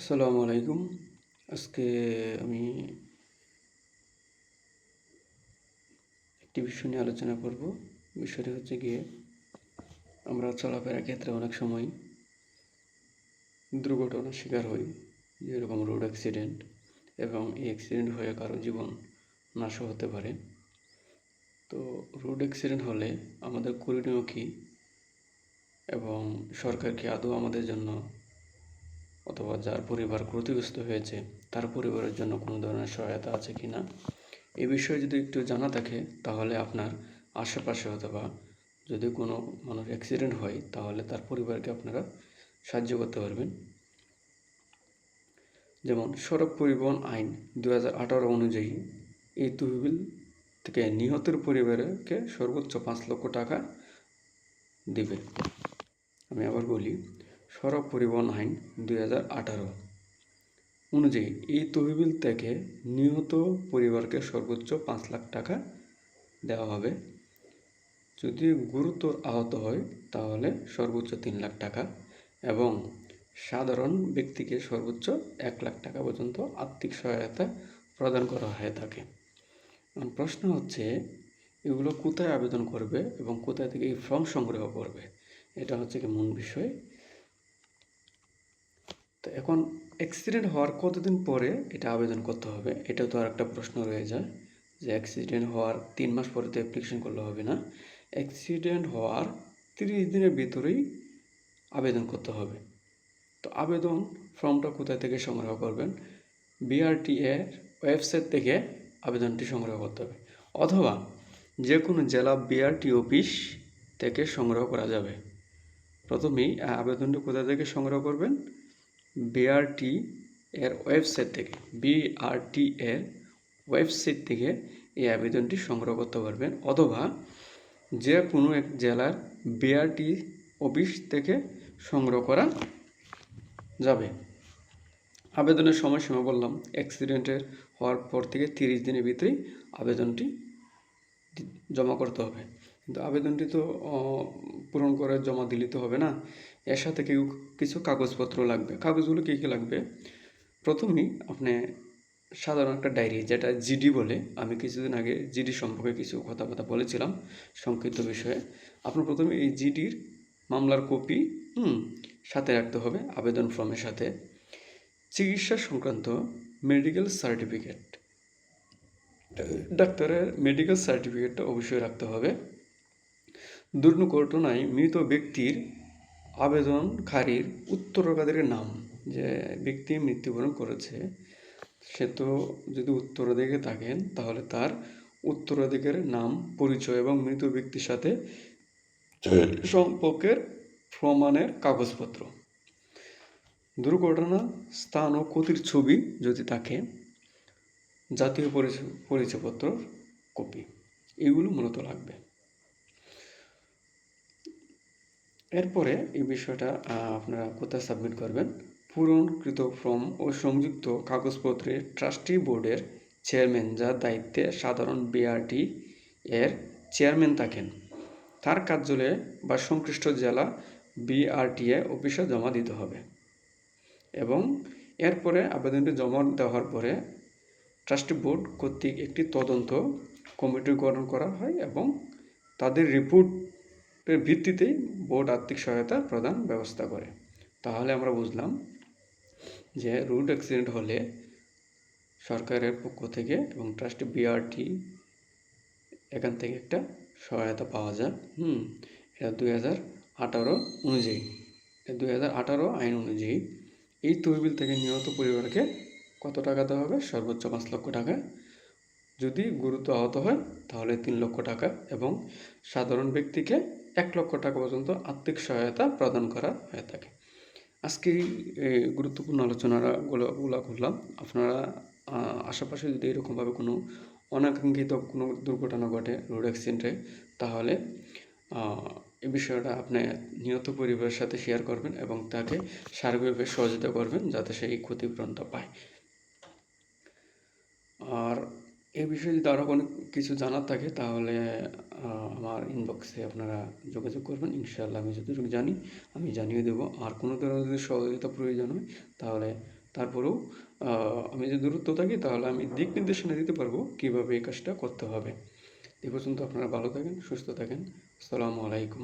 আসসালামু আলাইকুম। আজকে আমি একটি বিষয় নিয়ে আলোচনা করব। বিষয়টি হচ্ছে গিয়ে আমরা চলাফেরার ক্ষেত্রে অনেক সময় দুর্ঘটনার শিকার হই, যেরকম রোড অ্যাক্সিডেন্ট এবং এই অ্যাক্সিডেন্ট হয়ে কারও জীবন নাশও হতে পারে। তো রোড অ্যাক্সিডেন্ট হলে আমাদের করণীয় কী এবং সরকার কি আদৌ আমাদের জন্য অথবা যার পরিবার ক্ষতিগ্রস্ত হয়েছে, তার পরিবারের জন্য কোনো ধরনের সহায়তা আছে কি না এ বিষয়ে যদি একটু জানা থাকে, তাহলে আপনার আশেপাশে অথবা যদি কোনো মানুষ অ্যাক্সিডেন্ট হয়, তাহলে তার পরিবারকে আপনারা সাহায্য করতে পারবেন। যেমন, সড়ক পরিবহন আইন দু হাজার আঠারো অনুযায়ী এই তহবিল থেকে নিহতের পরিবারকে সর্বোচ্চ পাঁচ লক্ষ টাকা দিবে। আমি আবার বলি সড়ক পরিবহন আইন দুই হাজার আঠারো। অনুযায়ী, এই তহবিল থেকে নিহত পরিবারকে সর্বোচ্চ পাঁচ লাখ টাকা দেওয়া হবে। যদি গুরুতর আহত হয়, তাহলে সর্বোচ্চ তিন লাখ টাকা এবং সাধারণ ব্যক্তিকে সর্বোচ্চ এক লাখ টাকা পর্যন্ত আর্থিক সহায়তা প্রদান করা হয়ে থাকে। প্রশ্ন হচ্ছে, এগুলো কোথায় আবেদন করবে এবং কোথায় থেকে এই ফর্ম সংগ্রহ করবে? এটা হচ্ছে কি মূল বিষয়। তো এখন অ্যাক্সিডেন্ট হওয়ার কতদিন পরে এটা আবেদন করতে হবে? এটাও তো আর একটা প্রশ্ন রয়ে যায় যে অ্যাক্সিডেন্ট হওয়ার তিন মাস পরে তো অ্যাপ্লিকেশন করলে হবে না। অ্যাক্সিডেন্ট হওয়ার তিরিশ দিনের ভিতরেই আবেদন করতে হবে। তো আবেদন ফর্মটা কোথায় থেকে সংগ্রহ করবেন? বিআরটি এর ওয়েবসাইট থেকে আবেদনটি সংগ্রহ করতে হবে। অথবা যে কোনো জেলা বিআরটি অফিস থেকে সংগ্রহ করা যাবে। প্রথমেই আবেদনটি কোথা থেকে সংগ্রহ করবেন? বিআরটি এর ওয়েবসাইট থেকে, বিআরটি এর ওয়েবসাইট থেকে এই আবেদনটি সংগ্রহ করতে পারবেন অথবা যে কোনো এক জেলার বিআরটি অফিস থেকে সংগ্রহ করা যাবে। আবেদনের সময়সীমা বললাম অ্যাক্সিডেন্টের হওয়ার পর থেকে তিরিশ দিনের ভিতরেই আবেদনটি জমা করতে হবে। কিন্তু আবেদনটি তো পূরণ করে জমা দিলে তো হবে না। এর সাথে কেউ কিছু কাগজপত্র লাগবে। কাগজগুলো কী কী লাগবে? প্রথমেই আপনি সাধারণ একটা ডায়েরি, যেটা জিডি বলে, আমি কিছুদিন আগে জিডি সম্পর্কে কিছু কথাবার্তা বলেছিলাম সংক্ষিপ্ত বিষয়ে। আপনার প্রথমে এই জিডির মামলার কপি, হুম, সাথে রাখতে হবে আবেদন ফর্মের সাথে। চিকিৎসা সংক্রান্ত মেডিকেল সার্টিফিকেট। ডাক্তারের মেডিকেল সার্টিফিকেটটা অবশ্যই রাখতে হবে। দুর্ঘটনায় মৃত ব্যক্তির আবেদনকারীর উত্তরাধিকারীর নাম যে ব্যক্তি মৃত্যুবরণ করেছে, সে তো যদি উত্তরাধিকারী থাকেন, তাহলে তার উত্তরাধিকারের নাম, পরিচয় এবং মৃত ব্যক্তির সাথে সম্পর্কের প্রমাণের কাগজপত্র। দুর্ঘটনা স্থান ও ক্ষতির ছবি যদি থাকে, জাতীয় পরিচয়, পরিচয়পত্র, কপি, এগুলো মূলত লাগবে। এরপরে এই বিষয়টা আপনারা কোথায় সাবমিট করবেন? পূরণকৃত ফর্ম ও সংযুক্ত কাগজপত্রে ট্রাস্টি বোর্ডের চেয়ারম্যান, যার দায়িত্বে সাধারণ বিআরটি এর চেয়ারম্যান থাকেন। তার কার্যালয়ে বা সংশ্লিষ্ট জেলা বিআরটিএ অফিসে জমা দিতে হবে। এবং এরপরে আবেদনটি জমা দেওয়ার পরে ট্রাস্টি বোর্ড কর্তৃক একটি তদন্ত কমিটি গঠন করা হয় এবং তাদের রিপোর্টের ভিত্তিতেই বোর্ড আর্থিক সহায়তা প্রদান ব্যবস্থা করে। তাহলে আমরা বুঝলাম যে রোড অ্যাক্সিডেন্ট হলে সরকারের পক্ষ থেকে এবং ট্রাস্টি বিআরটি এখান থেকে একটা সহায়তা পাওয়া যায়। হুম, এটা দুই হাজার আঠারো অনুযায়ী। দুই হাজার আঠারো আইন অনুযায়ী এই তহবিল থেকে নিহত পরিবারকে কত টাকা দেওয়া হবে? সর্বোচ্চ পাঁচ লক্ষ টাকা। যদি গুরুত্ব আহত হয়, তাহলে তিন লক্ষ টাকা এবং সাধারণ ব্যক্তিকে এক লক্ষ টাকা পর্যন্ত আর্থিক সহায়তা প্রদান করা হয়ে থাকে। আজকে এই গুরুত্বপূর্ণ আলোচনাগুলো করলাম। আপনারা আশেপাশে যদি এরকমভাবে কোনো অনাকাঙ্ক্ষিত কোনো দুর্ঘটনা ঘটে রোড অ্যাক্সিডেন্টে, তাহলে এই বিষয়টা আপনি নিহত পরিবারের সাথে শেয়ার করবেন এবং তাকে সার্বিকভাবে সহযোগিতা করবেন যাতে সে এই ক্ষতিপূরণটা পায়। এই বিষয়ে যদি আরও কোনো কিছু জানার থাকে, তাহলে আমার ইনবক্সে আপনারা যোগাযোগ করবেন। ইনশাআল্লাহ আমি যতটুকু জানি, আমি জানিয়ে দেবো। আর কোনো ধরনের যদি সহযোগিতা প্রয়োজন হয়, তাহলে তারপরেও আমি যদি দূরত্ব থাকি, তাহলে আমি দিক নির্দেশনা দিতে পারব কীভাবে এই কাজটা করতে হবে। এ পর্যন্ত আপনারা ভালো থাকেন, সুস্থ থাকেন। আসসালামু আলাইকুম।